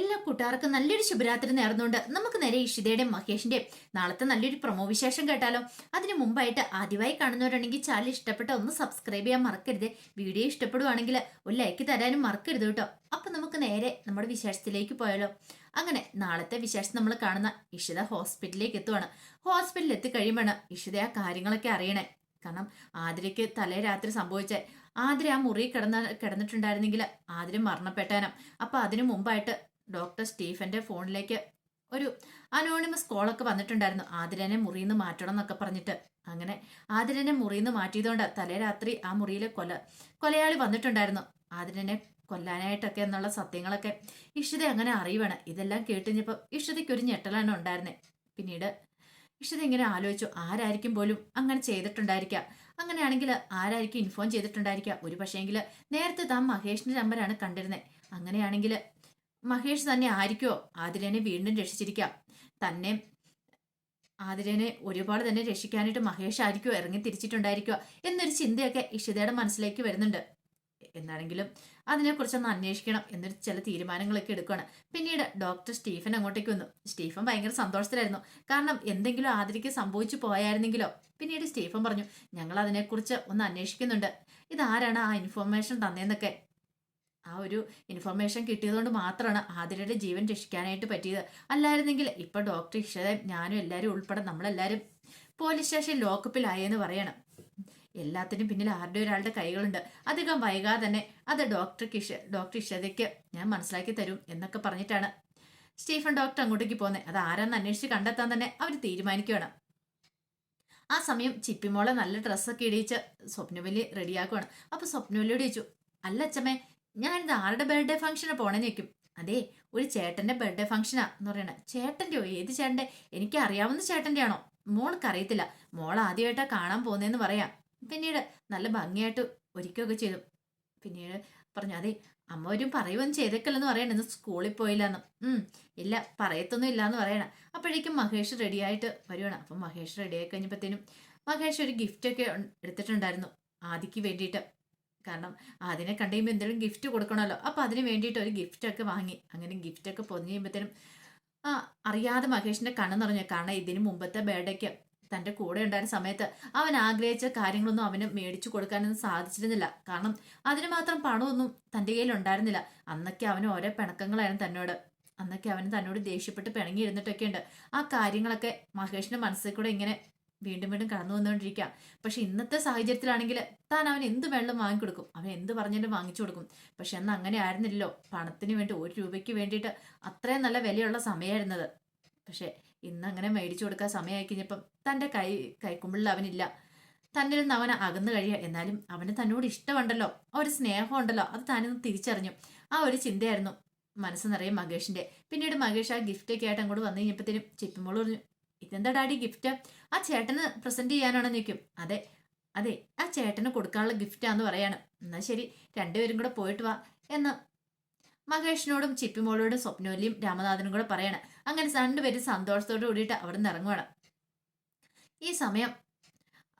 എല്ലാ കൂട്ടുകാർക്കും നല്ലൊരു ശുഭരാത്രി നേർന്നുകൊണ്ട് നമുക്ക് നേരെ ഇഷിതയുടെയും മഹേഷിന്റെയും നാളത്തെ നല്ലൊരു പ്രൊമോ വിശേഷം കേട്ടാലോ. അതിനു മുമ്പായിട്ട് ആദ്യമായി കാണുന്നവരുണ്ടെങ്കിൽ ചാനൽ ഇഷ്ടപ്പെട്ട ഒന്ന് സബ്സ്ക്രൈബ് ചെയ്യാൻ മറക്കരുത്. വീഡിയോ ഇഷ്ടപ്പെടുവാണെങ്കിൽ ഒരു ലൈക്ക് തരാനും മറക്കരുത് കേട്ടോ. അപ്പൊ നമുക്ക് നേരെ നമ്മുടെ വിശേഷത്തിലേക്ക് പോയാലോ. അങ്ങനെ നാളത്തെ വിശേഷം നമ്മൾ കാണുന്ന ഇഷിത ഹോസ്പിറ്റലിലേക്ക് എത്തുവാണ്. ഹോസ്പിറ്റലിൽ എത്തിക്കഴിയുമ്പോഴാണ് ഇഷിത ആ കാര്യങ്ങളൊക്കെ അറിയണേ. കാരണം ആതിരയ്ക്ക് തലേ രാത്രി സംഭവിച്ച. ആതിര ആ മുറി കിടന്ന കിടന്നിട്ടുണ്ടായിരുന്നെങ്കിൽ ആതിര മരണപ്പെട്ടാനും. അപ്പൊ അതിനു മുമ്പായിട്ട് ഡോക്ടർ സ്റ്റീഫന്റെ ഫോണിലേക്ക് ഒരു അനോണിമസ് കോളൊക്കെ വന്നിട്ടുണ്ടായിരുന്നു. ആതിരനെ മുറിയിൽ നിന്ന് മാറ്റണം എന്നൊക്കെ പറഞ്ഞിട്ട്. അങ്ങനെ ആതിരനെ മുറിയിൽ നിന്ന് മാറ്റിയതുകൊണ്ട് തലേ രാത്രി ആ മുറിയിലെ കൊല കൊലയാളി വന്നിട്ടുണ്ടായിരുന്നു. ആതിരനെ കൊല്ലാനായിട്ടൊക്കെ എന്നുള്ള സത്യങ്ങളൊക്കെ ഇഷിത അങ്ങനെ അറിയണം ഇതെല്ലാം കേട്ടുകഴിഞ്ഞപ്പോൾ ഇഷിതയ്ക്ക് ഒരു ഞെട്ടലാണ് ഉണ്ടായിരുന്നത് പിന്നീട് ഇഷിത ഇങ്ങനെ ആലോചിച്ചു ആരായിരിക്കും പോലും അങ്ങനെ ചെയ്തിട്ടുണ്ടായിരിക്കാം അങ്ങനെയാണെങ്കിൽ ആരായിരിക്കും ഇൻഫോം ചെയ്തിട്ടുണ്ടായിരിക്കാം ഒരു പക്ഷേങ്കിൽ നേരത്തെ താൻ മഹേഷിന്റെ നമ്പരാണ് കണ്ടിരുന്നത് അങ്ങനെയാണെങ്കിൽ മഹേഷ് തന്നെ ആയിരിക്കോ? ആതിരനെ വീണ്ടും രക്ഷിച്ചിരിക്കാം. തന്നെ ആതിരനെ ഒരുപാട് തന്നെ രക്ഷിക്കാനായിട്ട് മഹേഷ് ആയിരിക്കോ? ഇറങ്ങി തിരിച്ചിട്ടുണ്ടായിരിക്കോ? എന്നൊരു ചിന്തയൊക്കെ ഇഷിതയുടെ മനസ്സിലേക്ക് വരുന്നുണ്ട്. എന്നാണെങ്കിലും അതിനെക്കുറിച്ചൊന്ന് അന്വേഷിക്കണം എന്നൊരു ചില തീരുമാനങ്ങളൊക്കെ എടുക്കുകയാണ് പിന്നീട് ഡോക്ടർ സ്റ്റീഫൻ അങ്ങോട്ടേക്ക് വന്നു. സ്റ്റീഫൻ ഭയങ്കര സന്തോഷത്തിലായിരുന്നു. കാരണം എന്തെങ്കിലും ആതിരയ്ക്ക് സംഭവിച്ചു പോയായിരുന്നെങ്കിലോ? പിന്നീട് സ്റ്റീഫൻ പറഞ്ഞു ഞങ്ങൾ അതിനെക്കുറിച്ച് ഒന്ന് അന്വേഷിക്കുന്നുണ്ട്. ഇതാരാണ് ആ ഇൻഫോർമേഷൻ തന്നേന്നൊക്കെ? ആ ഒരു ഇൻഫർമേഷൻ കിട്ടിയതുകൊണ്ട് മാത്രമാണ് ആതിരയുടെ ജീവൻ രക്ഷിക്കാനായിട്ട് പറ്റിയത്. അല്ലായിരുന്നെങ്കിൽ ഇപ്പൊ ഡോക്ടർ ഇഷയും ഞാനും എല്ലാവരും ഉൾപ്പെടെ നമ്മളെല്ലാവരും പോലീസ് സ്റ്റേഷൻ ലോക്കപ്പിലായെന്ന് പറയണം. എല്ലാത്തിനും പിന്നിൽ ആരുടെ ഒരാളുടെ കൈകളുണ്ട്. അധികം വൈകാതെ തന്നെ അത് ഡോക്ടർ കിഷ ഡോക്ടർ ഇഷതയ്ക്ക് ഞാൻ മനസ്സിലാക്കി തരും എന്നൊക്കെ പറഞ്ഞിട്ടാണ് സ്റ്റീഫൻ ഡോക്ടർ അങ്ങോട്ടേക്ക് പോകുന്നത് അത് ആരാന്ന് അന്വേഷിച്ച് കണ്ടെത്താൻ തന്നെ അവർ തീരുമാനിക്കുകയാണ് ആ സമയം ചിപ്പിമോളെ നല്ല ഡ്രസ്സൊക്കെ ഇടിയിച്ച് സ്വപ്നവലി റെഡിയാക്കുവാണ് അപ്പൊ സ്വപ്നവലിയോട് ചോദിച്ചു അല്ല ഞാനിത് ആരുടെ ബർത്ത്ഡേ ഫംഗ്ഷന് പോണെന്ന് വെക്കും അതെ ഒരു ചേട്ടന്റെ ബർത്ത്ഡേ ഫംഗ്ഷനാ എന്ന് പറയണേ. ചേട്ടന്റെയോ? ഏത് ചേട്ടന്റെ? എനിക്ക് അറിയാവുന്ന ചേട്ടന്റെ ആണോ മോൾക്ക് അറിയത്തില്ല മോൾ ആദ്യമായിട്ടാ കാണാൻ പോകുന്നതെന്ന് പറയാം. പിന്നീട് നല്ല ഭംഗിയായിട്ട് ഒരുക്കുകയൊക്കെ ചെയ്തു. പിന്നീട് പറഞ്ഞു അതെ അമ്മ ഒരു പറയുമെന്ന് ചെയ്തേക്കല്ലെന്ന് പറയണ ഇന്ന് സ്കൂളിൽ പോയില്ലെന്ന്. ഉം ഇല്ല പറയത്തൊന്നും ഇല്ല എന്ന് പറയണ. അപ്പോഴേക്കും മഹേഷ് റെഡിയായിട്ട് വരുവാണ്. അപ്പം മഹേഷ് റെഡിയായി കഴിഞ്ഞപ്പോഴത്തേനും മഹേഷ് ഒരു ഗിഫ്റ്റ് ഒക്കെ എടുത്തിട്ടുണ്ടായിരുന്നു. ആദിക്ക് വേണ്ടിയിട്ട്. കാരണം അതിനെ കണ്ടു കഴിയുമ്പോൾ എന്തെങ്കിലും ഗിഫ്റ്റ് കൊടുക്കണമല്ലോ. അപ്പം അതിന് വേണ്ടിയിട്ട് ഒരു ഗിഫ്റ്റൊക്കെ വാങ്ങി. അങ്ങനെ ഗിഫ്റ്റൊക്കെ പൊതിഞ്ഞ് കഴിയുമ്പോഴത്തേനും ആ അറിയാതെ മഹേഷിന്റെ കണ്ണ് നിറഞ്ഞു. കാരണം ഇതിന് മുമ്പത്തെ ബേഡേക്ക് തന്റെ കൂടെ ഉണ്ടായിരുന്ന സമയത്ത് അവൻ ആഗ്രഹിച്ച കാര്യങ്ങളൊന്നും അവന് മേടിച്ചു കൊടുക്കാനൊന്നും സാധിച്ചിരുന്നില്ല. കാരണം അതിന് മാത്രം പണമൊന്നും തന്റെ കയ്യിൽ ഉണ്ടായിരുന്നില്ല. അന്നൊക്കെ അവന് ഓരോ പിണക്കങ്ങളായിരുന്നു തന്നോട്. അന്നൊക്കെ അവൻ തന്നോട് ദേഷ്യപ്പെട്ട് പിണങ്ങിയിരുന്നിട്ടൊക്കെ ഉണ്ട് ആ കാര്യങ്ങളൊക്കെ മഹേഷിന്റെ മനസ്സിൽ കൂടെ ഇങ്ങനെ വീണ്ടും വീണ്ടും കടന്നു വന്നുകൊണ്ടിരിക്കുക. പക്ഷെ ഇന്നത്തെ സാഹചര്യത്തിലാണെങ്കിൽ താൻ അവൻ എന്ത് വെള്ളം വാങ്ങിക്കൊടുക്കും? അവൻ എന്ത് പറഞ്ഞാലും വാങ്ങിച്ചു കൊടുക്കും. പക്ഷെ അന്ന് അങ്ങനെ ആയിരുന്നില്ലല്ലോ. പണത്തിന് വേണ്ടി ഒരു രൂപയ്ക്ക് വേണ്ടിയിട്ട് അത്രയും നല്ല വിലയുള്ള സമയമായിരുന്നത്. പക്ഷെ ഇന്ന് അങ്ങനെ മേടിച്ചു കൊടുക്കാൻ സമയമായി കഴിഞ്ഞപ്പം തന്റെ കൈ കൈക്കുമ്പിളിൽ അവനില്ല. തന്നിൽ നിന്ന് അവൻ അകന്നു കഴിയുക. എന്നാലും അവന് തന്നോട് ഇഷ്ടമുണ്ടല്ലോ. ആ ഒരു സ്നേഹമുണ്ടല്ലോ. അത് താനൊന്ന് തിരിച്ചറിഞ്ഞു. ആ ഒരു ചിന്തയായിരുന്നു മനസ്സ് നിറയെ മഹേഷിന്റെ പിന്നീട് മഹേഷ് ആ ഗിഫ്റ്റൊക്കെ ആയിട്ട് അങ്ങോട്ട് വന്നു കഴിഞ്ഞപ്പോഴത്തേനും ചിപ്പിമോൾ പറഞ്ഞു ഇതെന്താ ഡാഡി ഗിഫ്റ്റ് ആ ചേട്ടന് പ്രസന്റ് ചെയ്യാനാണ് നിൽക്കും അതെ അതെ ആ ചേട്ടന് കൊടുക്കാനുള്ള ഗിഫ്റ്റാന്ന് പറയാണ്. എന്നാ ശരി രണ്ടുപേരും കൂടെ പോയിട്ട് വാ എന്ന് മഹേഷിനോടും ചിപ്പിമോളോടും സ്വപ്നോലിയും രാമനാഥനും കൂടെ പറയാണ്. അങ്ങനെ രണ്ടുപേരും സന്തോഷത്തോട് കൂടിയിട്ട് അവിടെ നിന്ന് ഇറങ്ങുവാണ്. ഈ സമയം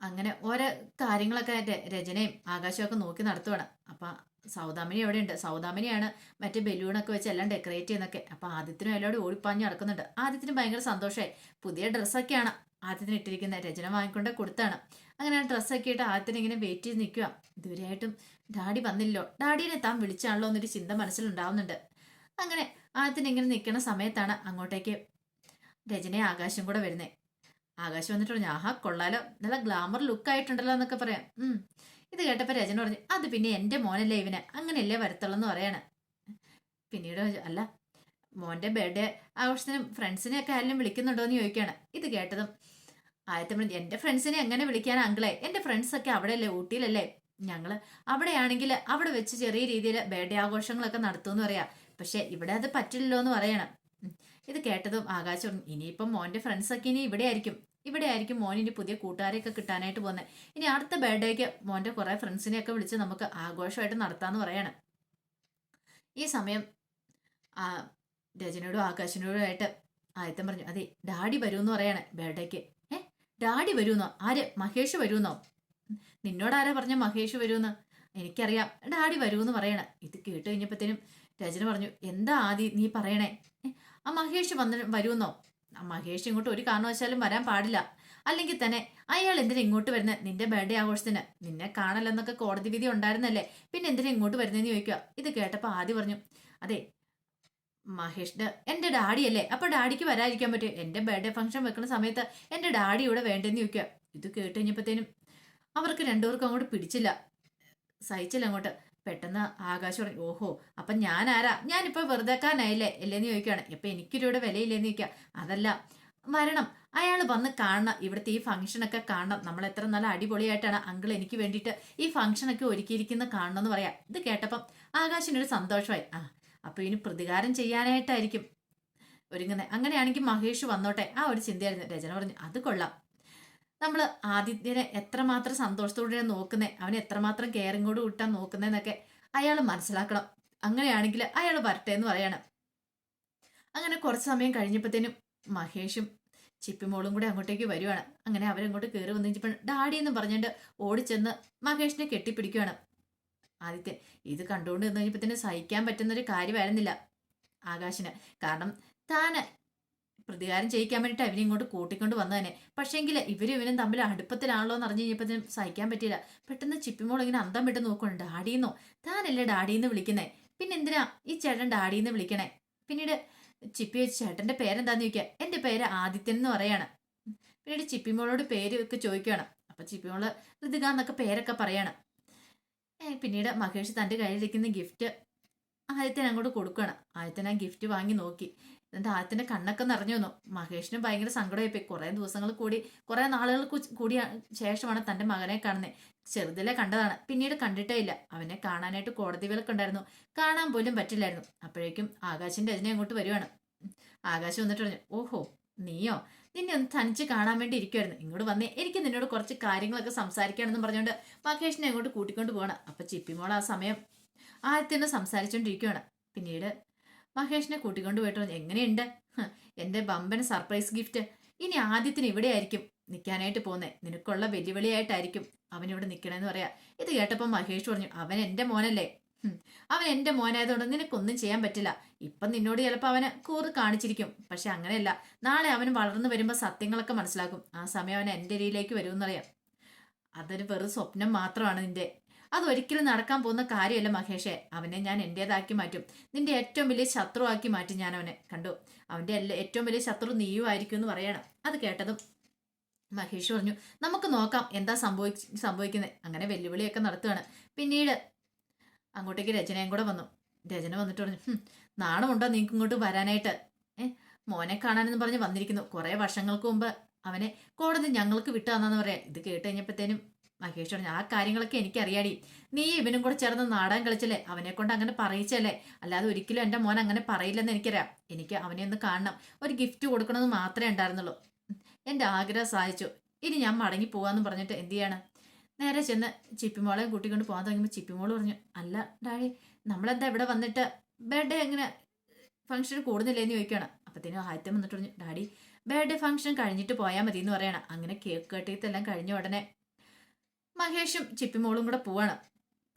അങ്ങനെ ഓരോ കാര്യങ്ങളൊക്കെ രചനയും ആകാശമൊക്കെ നോക്കി നടത്തുവാണ്. അപ്പൊ സൗദാമിനി എവിടെയുണ്ട്? സൗദാമിനിയാണ് മറ്റേ ബലൂണൊക്കെ വെച്ച് എല്ലാം ഡെക്കറേറ്റ് ചെയ്യുന്നൊക്കെ അപ്പൊ ആദ്യത്തിനും എല്ലാവരും ഓടിപ്പാഞ്ഞ് നടക്കുന്നുണ്ട്. ആദ്യത്തിന് ഭയങ്കര സന്തോഷമായി പുതിയ ഡ്രസ്സൊക്കെയാണ് ആദ്യത്തിന് ഇട്ടിരിക്കുന്നത് രചന വാങ്ങിക്കൊണ്ട് കൊടുത്താണ്. അങ്ങനെ ഡ്രസ്സൊക്കെ ഇട്ട് ആദ്യത്തിന് ഇങ്ങനെ വെയിറ്റ് ചെയ്ത് നിൽക്കുക ഇതുവരെയായിട്ടും ഡാഡി വന്നില്ലോ ഡാഡീനെ താൻ വിളിച്ചാണല്ലോ എന്നൊരു ചിന്ത മനസ്സിലുണ്ടാവുന്നുണ്ട്. അങ്ങനെ ആദ്യത്തിന് ഇങ്ങനെ നിൽക്കുന്ന സമയത്താണ് അങ്ങോട്ടേക്ക് രചനയെ ആകാശം കൂടെ വരുന്നത് ആകാശം വന്നിട്ട് പറഞ്ഞു ആഹാ കൊള്ളാലോ. നല്ല ഗ്ലാമർ ലുക്ക് ആയിട്ടുണ്ടല്ലോ എന്നൊക്കെ പറയാം. ഇത് കേട്ടപ്പോൾ രചന പറഞ്ഞു അത് പിന്നെ എന്റെ മോനല്ലേ ഇവന്. അങ്ങനെയല്ലേ വരത്തുള്ളൂ എന്ന് പറയാണ്. പിന്നീട് അല്ല മോന്റെ ബർത്ത്ഡേ ആഘോഷത്തിനും ഫ്രണ്ട്സിനെ ഒക്കെ ആരെങ്കിലും വിളിക്കുന്നുണ്ടോ എന്ന് ചോദിക്കുകയാണ് ഇത് കേട്ടതും ആദ്യത്തെ എന്റെ ഫ്രണ്ട്സിനെ എങ്ങനെ വിളിക്കാൻ അങ്കിളെ? എന്റെ ഒക്കെ അവിടെയല്ലേ ഊട്ടിയിലല്ലേ? ഞങ്ങൾ അവിടെയാണെങ്കിൽ അവിടെ വെച്ച് ചെറിയ രീതിയിൽ ബർത്ത്ഡേ ആഘോഷങ്ങളൊക്കെ നടത്തുമെന്ന് പറയാം. പക്ഷെ ഇവിടെ അത് പറ്റില്ലല്ലോ എന്ന് പറയണം ഇത് കേട്ടതും ആകാശം ഇനിയിപ്പം മോന്റെ ഫ്രണ്ട്സ് ഒക്കെ ഇനി ഇവിടെ ആയിരിക്കും ഇവിടെ ആയിരിക്കും മോനിന്റെ പുതിയ കൂട്ടുകാരെയൊക്കെ കിട്ടാനായിട്ട് പോകുന്നത് ഇനി അടുത്ത ബർത്ത്ഡേക്ക് മോന്റെ കുറേ ഫ്രണ്ട്സിനെയൊക്കെ വിളിച്ച് നമുക്ക് ആഘോഷമായിട്ട് നടത്താന്ന് പറയാണ്. ഈ സമയം ആ രജനോടും ആകാശിനോടും ആയിട്ട് ആയത്തം പറഞ്ഞു അതെ ഡാഡി വരുമെന്ന് പറയാണ് ബർത്ത്ഡേക്ക്. ഏ ഡാഡി വരുമെന്നോ? ആര്? മഹേഷ് വരുമെന്നോ? നിന്നോട് ആരാ പറഞ്ഞ മഹേഷ് വരുമെന്ന്? എനിക്കറിയാം ഡാഡി വരുമെന്ന് പറയണ. ഇത് കേട്ട് കഴിഞ്ഞപ്പോഴത്തേനും രചന പറഞ്ഞു എന്താ ആദി നീ പറയണേ? ആ മഹേഷ് വന്ന് വരുമെന്നോ? മഹേഷ് ഇങ്ങോട്ട് ഒരു കാരണവശാലും വരാൻ പാടില്ല. അല്ലെങ്കിൽ തന്നെ അയാൾ എന്തിനാ ഇങ്ങോട്ട് വരുന്നത്? നിന്റെ ബർത്ത്ഡേ ആഘോഷത്തിന്. നിന്നെ കാണലെന്നൊക്കെ കോടതി വിധി ഉണ്ടായിരുന്നല്ലേ? പിന്നെ എന്തിനാ ഇങ്ങോട്ട് വരുന്നതെന്ന് ചോദിക്കുക. ഇത് കേട്ടപ്പോൾ ആദ്യം പറഞ്ഞു അതെ മഹേഷിന്റെ എന്റെ ഡാഡിയല്ലേ അപ്പൊ ഡാഡിക്ക് വരാതിരിക്കാൻ പറ്റും എന്റെ ബർത്ത്ഡേ ഫംഗ്ഷൻ വെക്കുന്ന സമയത്ത് എന്റെ ഡാഡി ഇവിടെ വേണ്ടെന്ന് ചോദിക്കുക. ഇത് കേട്ട് കഴിഞ്ഞപ്പോഴത്തേനും അവർക്ക് രണ്ടുപേർക്കും അങ്ങോട്ട് പിടിച്ചില്ല. സഹിച്ചില്ല അങ്ങോട്ട്. പെട്ടെന്ന് ആകാശം പറഞ്ഞു ഓഹോ അപ്പൊ ഞാൻ ആരാ ഞാനിപ്പോ വെറുതെക്കാനായില്ലേ അല്ലേന്ന് ചോദിക്കുകയാണ് ഇപ്പൊ എനിക്കൊരു വിലയില്ലേന്ന് ചോദിക്കുക അതല്ല വരണം. അയാൾ വന്ന് കാണണം. ഇവിടുത്തെ ഈ ഫംഗ്ഷനൊക്കെ കാണണം. നമ്മൾ എത്ര നല്ല അടിപൊളിയായിട്ടാണ് അങ്കിൾ എനിക്ക് വേണ്ടിയിട്ട് ഈ ഫംഗ്ഷനൊക്കെ ഒരുക്കിയിരിക്കുന്ന കാണണം എന്ന് പറയാം. ഇത് കേട്ടപ്പം ആകാശിനൊരു സന്തോഷമായി. ആ അപ്പൊ ഇനി പ്രതികാരം ചെയ്യാനായിട്ടായിരിക്കും. ഒരുങ്ങുന്നത് അങ്ങനെയാണെങ്കിൽ മഹേഷ് വന്നോട്ടെ. ആ ഒരു ചിന്തയായിരുന്നു. രചന പറഞ്ഞു. അത് കൊള്ളാം. നമ്മൾ ആദിത്യനെ എത്രമാത്രം സന്തോഷത്തോടെയാണ് നോക്കുന്നത് അവനെ എത്രമാത്രം കെയറിങ്ങോട് കൂട്ടാൻ നോക്കുന്നതെന്നൊക്കെ അയാൾ മനസ്സിലാക്കണം. അങ്ങനെയാണെങ്കിൽ അയാൾ വരട്ടെ എന്ന് പറയണം. അങ്ങനെ കുറച്ച് സമയം കഴിഞ്ഞപ്പോഴത്തേനും മഹേഷും ചിപ്പിമോളും കൂടെ അങ്ങോട്ടേക്ക് വരുവാണ്. അങ്ങനെ അവരങ്ങോട്ട് കയറി വന്നു കഴിഞ്ഞപ്പോൾ ഡാഡി എന്ന് പറഞ്ഞിട്ട് ഓടിച്ചെന്ന് മഹേഷിനെ കെട്ടിപ്പിടിക്കുകയാണ് ആദിത്യൻ ഇത് കണ്ടുകൊണ്ട് നിന്ന് കഴിഞ്ഞപ്പോൾ സഹിക്കാൻ പറ്റുന്നൊരു കാര്യമായിരുന്നില്ല ആകാശിന്. കാരണം താന് പ്രതികാരം ചെയ്യിക്കാൻ വേണ്ടിയിട്ട് അവനെ ഇങ്ങോട്ട് കൂട്ടിക്കൊണ്ട് വന്നു തന്നെ പക്ഷേങ്കിൽ ഇവരും ഇവനും തമ്മിൽ അടുപ്പത്തിലാണല്ലോ എന്ന് അറിഞ്ഞു കഴിഞ്ഞപ്പോൾ സഹിക്കാൻ പറ്റിയില്ല. പെട്ടെന്ന് ചിപ്പിമോൾ ഇങ്ങനെ അന്തം വിട്ട് നോക്കണം ഡാഡിന്നോ താനല്ലേ ഡാഡിന്ന് വിളിക്കുന്നേ. പിന്നെ എന്തിനാ? ഈ ചേട്ടൻ ഡാഡിന്ന് വിളിക്കണേ. പിന്നീട് ചിപ്പി വെച്ച് ചേട്ടന്റെ പേരെന്താന്ന് ചോദിക്കുക എന്റെ പേര് ആദിത്യൻ എന്ന് പറയാണ്. പിന്നീട് ചിപ്പിമോളോട് പേര് ഒക്കെ ചോദിക്കുകയാണ് അപ്പൊ ചിപ്പിമോൾ ഋതിക എന്നൊക്കെ പേരൊക്കെ പറയാണ്. പിന്നീട് മഹേഷ് തന്റെ കയ്യിലിരിക്കുന്ന ഗിഫ്റ്റ് ആദ്യത്തിന് അങ്ങോട്ട് കൊടുക്കുകയാണ് ആദ്യത്തിന് ആ ഗിഫ്റ്റ് വാങ്ങി നോക്കി. എന്നിട്ട് ആദ്യത്തിന്റെ കണ്ണൊക്കെ നിറഞ്ഞു വന്നു. മഹേഷിന് ഭയങ്കര സങ്കടമായിപ്പോയി. കുറേ ദിവസങ്ങൾ കൂടി കുറേ നാളുകൾ കൂടി ശേഷമാണ് തന്റെ മകനെ കാണുന്നത് ചെറുതിലെ കണ്ടതാണ്. പിന്നീട് കണ്ടിട്ടേ ഇല്ല. അവനെ കാണാനായിട്ട് കോടതി വിലക്കുണ്ടായിരുന്നു കാണാൻ പോലും പറ്റില്ലായിരുന്നു. അപ്പോഴേക്കും ആകാശിന്റെ അജിനെ അങ്ങോട്ട് വരുവാണ്. ആകാശം വന്നിട്ട് പറഞ്ഞു ഓഹോ നീയോ? നിന്നെ ഒന്ന് തനിച്ച് കാണാൻ വേണ്ടി ഇരിക്കുമായിരുന്നു ഇങ്ങോട്ട് വന്നേ. എനിക്ക് നിന്നോട് കുറച്ച് കാര്യങ്ങളൊക്കെ സംസാരിക്കാണെന്ന് പറഞ്ഞുകൊണ്ട് മഹേഷിനെ അങ്ങോട്ട് കൂട്ടിക്കൊണ്ട് പോവാണ്. അപ്പൊ ചിപ്പിമോൾ ആ സമയം ആദ്യത്തിന് സംസാരിച്ചുകൊണ്ടിരിക്കുകയാണ് പിന്നീട് മഹേഷിനെ കൂട്ടിക്കൊണ്ട് പോയിട്ടോ എങ്ങനെയുണ്ട്? എന്റെ ബമ്പൻ സർപ്രൈസ് ഗിഫ്റ്റ്. ഇനി ആദ്യത്തിന് ഇവിടെ ആയിരിക്കും നിൽക്കാനായിട്ട് പോന്നെ. നിനക്കുള്ള വെല്ലുവിളിയായിട്ടായിരിക്കും അവൻ ഇവിടെ നിൽക്കണമെന്ന് പറയാ. ഇത് കേട്ടപ്പോൾ മഹേഷ് പറഞ്ഞു അവൻ എന്റെ മോനല്ലേ? അവൻ എന്റെ മോനായതുകൊണ്ട് നിനക്കൊന്നും ചെയ്യാൻ പറ്റില്ല. ഇപ്പം നിന്നോട് ചിലപ്പോൾ അവന് കൂറ് കാണിച്ചിരിക്കും. പക്ഷെ അങ്ങനെയല്ല. നാളെ അവൻ വളർന്നു വരുമ്പോൾ സത്യങ്ങളൊക്കെ മനസ്സിലാക്കും. ആ സമയം അവൻ എന്റെ ഇടയിലേക്ക് വരുമെന്നറിയാം. അതൊരു വെറും സ്വപ്നം മാത്രമാണ് നിന്റെ. അതൊരിക്കലും നടക്കാൻ പോകുന്ന കാര്യമല്ല മഹേഷേ. അവനെ ഞാൻ എന്റേതാക്കി മാറ്റും. നിന്റെ ഏറ്റവും വലിയ ശത്രുവാക്കി മാറ്റും ഞാൻ അവനെ കണ്ടു? അവന്റെ എല്ലാ ഏറ്റവും വലിയ ശത്രു നീയുമായിരിക്കും എന്ന് പറയണം. അത് കേട്ടതും മഹേഷ് പറഞ്ഞു നമുക്ക് നോക്കാം എന്താ സംഭവി സംഭവിക്കുന്നത് അങ്ങനെ വെല്ലുവിളിയൊക്കെ നടത്തുകയാണ്. പിന്നീട് അങ്ങോട്ടേക്ക് രചനയും കൂടെ വന്നു. രചന വന്നിട്ട് പറഞ്ഞു "ഹും, നാണമുണ്ടോ നിങ്ങൾക്ക് ഇങ്ങോട്ട് വരാനായിട്ട്? ഏ മോനെ കാണാനെന്ന് പറഞ്ഞ് വന്നിരിക്കുന്നു. കുറേ വർഷങ്ങൾക്ക് മുമ്പ് അവനെ കോടതി ഞങ്ങൾക്ക് വിട്ടു തന്നെന്ന് പറയാം. ഇത് കേട്ട് കഴിഞ്ഞപ്പോഴത്തേനും മഹേഷ് പറഞ്ഞു ആ കാര്യങ്ങളൊക്കെ എനിക്കറിയാടി. നീ ഇവനും കൂടെ ചേർന്ന് നാടകം കളിച്ചല്ലേ? അവനെ കൊണ്ട് അങ്ങനെ പറയിച്ചല്ലേ? അല്ലാതെ ഒരിക്കലും എന്റെ മോൻ അങ്ങനെ പറയില്ലെന്ന് എനിക്കറിയാം. എനിക്ക് അവനെ ഒന്ന് കാണണം. ഒരു ഗിഫ്റ്റ് കൊടുക്കണമെന്ന് മാത്രമേ ഉണ്ടായിരുന്നുള്ളൂ. എന്റെ ആഗ്രഹം സാധിച്ചു. ഇനി ഞാൻ മടങ്ങി പോവാന്ന് പറഞ്ഞിട്ട് എന്ത് ചെയ്യാണ്? നേരെ ചെന്ന് ചിപ്പിമോളെ കൂട്ടിക്കൊണ്ട് പോകാൻ തുടങ്ങുമ്പോൾ ചിപ്പിമോൾ പറഞ്ഞു അല്ല ഡാഡി നമ്മളെന്താ ഇവിടെ വന്നിട്ട് ബർത്ത്ഡേ എങ്ങനെ ഫംഗ്ഷൻ കൂടുന്നില്ലേന്ന് ചോദിക്കുകയാണ്. അപ്പത്തേനും ആദ്യം വന്നിട്ട് പറഞ്ഞു ഡാഡി ബർത്ത്ഡേ ഫംഗ്ഷൻ കഴിഞ്ഞിട്ട് പോയാൽ മതി എന്ന് പറയണം. അങ്ങനെ കേക്ക് കട്ടിയത്തെല്ലാം കഴിഞ്ഞ ഉടനെ മഹേഷും ചിപ്പിമോളും കൂടെ പോവാണ്.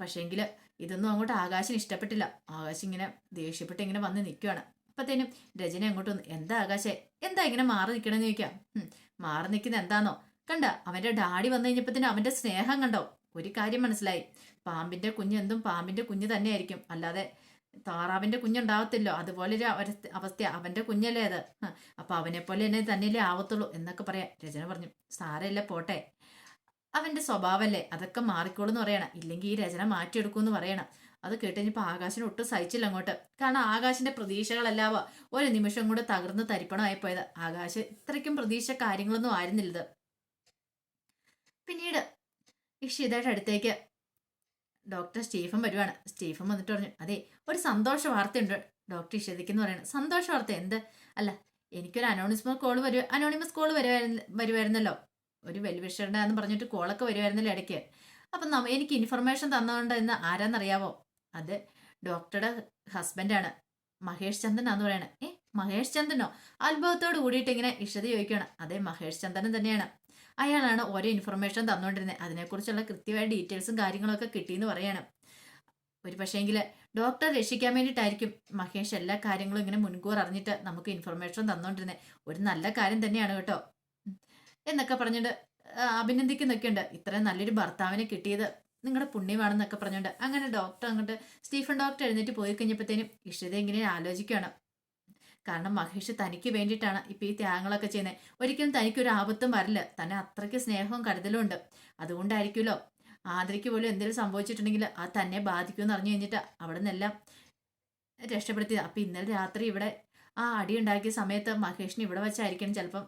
പക്ഷേങ്കിൽ ഇതൊന്നും അങ്ങോട്ട് ആകാശിന് ഇഷ്ടപ്പെട്ടില്ല. ആകാശ് ഇങ്ങനെ ദേഷ്യപ്പെട്ട് ഇങ്ങനെ വന്ന് നിൽക്കുകയാണ് അപ്പത്തേനും രചന അങ്ങോട്ട് വന്ന് എന്താ ആകാശേ എന്താ ഇങ്ങനെ മാറി നിൽക്കണമെന്ന് ചോദിക്കാം. "ഹും, മാറി നിൽക്കുന്ന എന്താന്നോ? കണ്ട അവന്റെ ഡാഡി വന്നു കഴിഞ്ഞപ്പത്തിന് അവന്റെ സ്നേഹം കണ്ടോ? ഒരു കാര്യം മനസ്സിലായി. പാമ്പിന്റെ കുഞ്ഞ് എന്തും പാമ്പിന്റെ കുഞ്ഞ് തന്നെയായിരിക്കും. അല്ലാതെ താറാവിന്റെ കുഞ്ഞുണ്ടാവത്തില്ലോ. അതുപോലെ ഒരു അവസ്ഥ- അവന്റെ കുഞ്ഞല്ലേ അത്. അപ്പൊ അവനെ പോലെ തന്നെ തന്നെയല്ലേ ആവത്തുള്ളൂ എന്നൊക്കെ പറയാം രചന പറഞ്ഞു. സാരമില്ല പോട്ടെ. അവന്റെ സ്വഭാവമല്ലേ അതൊക്കെ മാറിക്കോളൂന്ന് പറയണം. ഇല്ലെങ്കിൽ ഈ രചന മാറ്റിയെടുക്കുമെന്ന് പറയണം. അത് കേട്ടുകഴിഞ്ഞപ്പോൾ ആകാശിന് ഒട്ടും സഹിച്ചില്ല അങ്ങോട്ട്. കാരണം ആകാശിന്റെ പ്രതീക്ഷകളല്ലാവോ ഒരു നിമിഷം കൂടെ തകർന്ന് തരിപ്പണമായി പോയത്. ആകാശ് ഇത്രയ്ക്കും പ്രതീക്ഷ കാര്യങ്ങളൊന്നും ആയിരുന്നില്ലത്. പിന്നീട് ഇഷിതയുടെ അടുത്തേക്ക് ഡോക്ടർ സ്റ്റീഫൻ വരുവാണ്. സ്റ്റീഫൻ വന്നിട്ട് പറഞ്ഞു അതെ ഒരു സന്തോഷ വാർത്തയുണ്ട് ഡോക്ടർ ഇഷിതയ്ക്ക് എന്ന് പറയുന്നത്. സന്തോഷ വാർത്ത എന്ത്? അല്ല എനിക്കൊരു അനോണിമസ് കോൾ വരും അനോണിമസ് കോൾ വരുവായിരുന്നു വരുമായിരുന്നല്ലോ ഒരു വെൽവിഷറുടെ എന്ന് പറഞ്ഞിട്ട് കോളൊക്കെ വരുമായിരുന്നല്ലോ ഇടയ്ക്ക്. അപ്പം നമ്മ എനിക്ക് ഇൻഫർമേഷൻ തന്നതുകൊണ്ട് ഇന്ന് ആരാന്നറിയാവോ? അത് ഡോക്ടറുടെ ഹസ്ബൻഡാണ് മഹേഷ് ചന്ദനാന്ന് പറയണേ. ഏ മഹേഷ് ചന്ദനോ? അത്ഭുതത്തോട് കൂടിയിട്ട് ഇങ്ങനെ ഇഷത ചോദിക്കുകയാണ് അതെ മഹേഷ് ചന്ദനൻ തന്നെയാണ്. അയാളാണ് ഓരോ ഇൻഫർമേഷൻ തന്നുകൊണ്ടിരുന്നത് അതിനെക്കുറിച്ചുള്ള കൃത്യമായ ഡീറ്റെയിൽസും കാര്യങ്ങളൊക്കെ കിട്ടിയെന്ന് പറയാണ്. ഒരു പക്ഷേങ്കിൽ ഡോക്ടറെ രക്ഷിക്കാൻ വേണ്ടിയിട്ടായിരിക്കും മഹേഷ് എല്ലാ കാര്യങ്ങളും ഇങ്ങനെ മുൻകൂർ അറിഞ്ഞിട്ട് നമുക്ക് ഇൻഫർമേഷൻ തന്നുകൊണ്ടിരുന്നത് ഒരു നല്ല കാര്യം തന്നെയാണ് കേട്ടോ. എന്നൊക്കെ പറഞ്ഞിട്ട് അഭിനന്ദിക്കുന്നൊക്കെയുണ്ട്. ഇത്രയും നല്ലൊരു ഭർത്താവിനെ കിട്ടിയത് നിങ്ങളുടെ പുണ്യമാണെന്നൊക്കെ പറഞ്ഞുകൊണ്ട് അങ്ങനെ ഡോക്ടർ അങ്ങോട്ട് സ്റ്റീഫൻ ഡോക്ടർ എഴുന്നേറ്റ് പോയി കഴിഞ്ഞപ്പോഴത്തേനും ഇഷിത ഇങ്ങനെ ആലോചിക്കുകയാണ്. കാരണം മഹേഷ് തനിക്ക് വേണ്ടിയിട്ടാണ് ഇപ്പൊ ഈ ത്യാഗങ്ങളൊക്കെ ചെയ്യുന്നത് ഒരിക്കലും തനിക്കൊരു ആപത്തും വരില്ല. തന്നെ അത്രയ്ക്ക് സ്നേഹവും കരുതലും ഉണ്ട്. അതുകൊണ്ടായിരിക്കുമല്ലോ ആദരിക്ക് പോലും എന്തെങ്കിലും സംഭവിച്ചിട്ടുണ്ടെങ്കിൽ അത് തന്നെ ബാധിക്കുമെന്ന് അറിഞ്ഞു കഴിഞ്ഞിട്ട് അവിടെ നിന്നെല്ലാം രക്ഷപ്പെടുത്തിയത്. അപ്പൊ ഇന്നലെ രാത്രി ഇവിടെ ആ അടി ഉണ്ടാക്കിയ സമയത്ത് മഹേഷിന് ഇവിടെ വെച്ചായിരിക്കണം ചിലപ്പം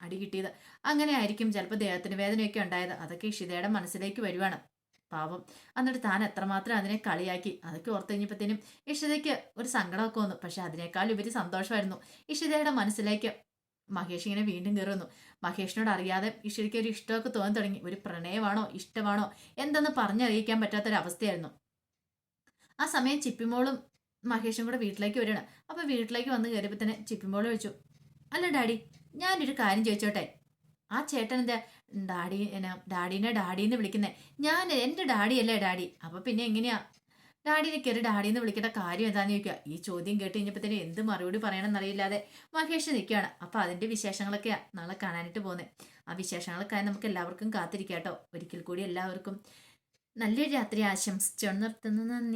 അടി കിട്ടിയത്. അങ്ങനെ ആയിരിക്കും ചിലപ്പോൾ ദേഹത്തിന് വേദനയൊക്കെ ഉണ്ടായത്. അതൊക്കെ ഇഷിതയുടെ മനസ്സിലേക്ക് വരുവാണ്. പാവം. എന്നിട്ട് താൻ എത്രമാത്രം അതിനെ കളിയാക്കി. അതൊക്കെ ഓർത്ത് കഴിഞ്ഞപ്പോഴത്തേനും ഇഷിതയ്ക്ക് ഒരു സങ്കടമൊക്കെ വന്നു. പക്ഷെ അതിനേക്കാൾ ഉപരി സന്തോഷമായിരുന്നു. ഇഷിതയുടെ മനസ്സിലേക്ക് മഹേഷ് ഇങ്ങനെ വീണ്ടും കയറി വന്നു. മഹേഷിനോട് അറിയാതെ ഇഷിതയ്ക്ക് ഒരു ഇഷ്ടമൊക്കെ തോന്നി തുടങ്ങി. ഒരു പ്രണയമാണോ ഇഷ്ടമാണോ എന്തെന്ന് പറഞ്ഞറിയിക്കാൻ പറ്റാത്തൊരവസ്ഥയായിരുന്നു. ആ സമയം ചിപ്പിമോളും മഹേഷും കൂടെ വീട്ടിലേക്ക് വരികയാണ്. അപ്പൊ വീട്ടിലേക്ക് വന്ന് കയറിയപ്പോൾ തന്നെ ചിപ്പിമോൾ വെച്ചു അല്ല ഡാഡി ഞാനൊരു കാര്യം ചോദിച്ചോട്ടെ? ആ ചേട്ടൻ എന്താ ഡാഡി എന്നാ ഡാഡീനെ ഡാഡിന്ന് വിളിക്കുന്നത് ഞാൻ എന്റെ ഡാഡിയല്ലേ ഡാഡി. അപ്പൊ പിന്നെ എങ്ങനെയാ? ഡാഡിനെ കയറി ഡാഡിന്ന് വിളിക്കേണ്ട കാര്യം എന്താന്ന് ചോദിക്കുക. ഈ ചോദ്യം കേട്ട് തന്നെ എന്ത് മറുപടി പറയണമെന്ന് അറിയില്ലാതെ മഹേഷ് നിൽക്കുകയാണ്. അപ്പൊ അതിന്റെ വിശേഷങ്ങളൊക്കെയാ നാളെ കാണാനായിട്ട് പോകുന്നത് ആ വിശേഷങ്ങളൊക്കെ നമുക്ക് എല്ലാവർക്കും കാത്തിരിക്കാം കേട്ടോ. ഒരിക്കൽ കൂടി എല്ലാവർക്കും നല്ലൊരു രാത്രി ആശംസിച്ചു നിർത്തുന്നു. നന്ദി.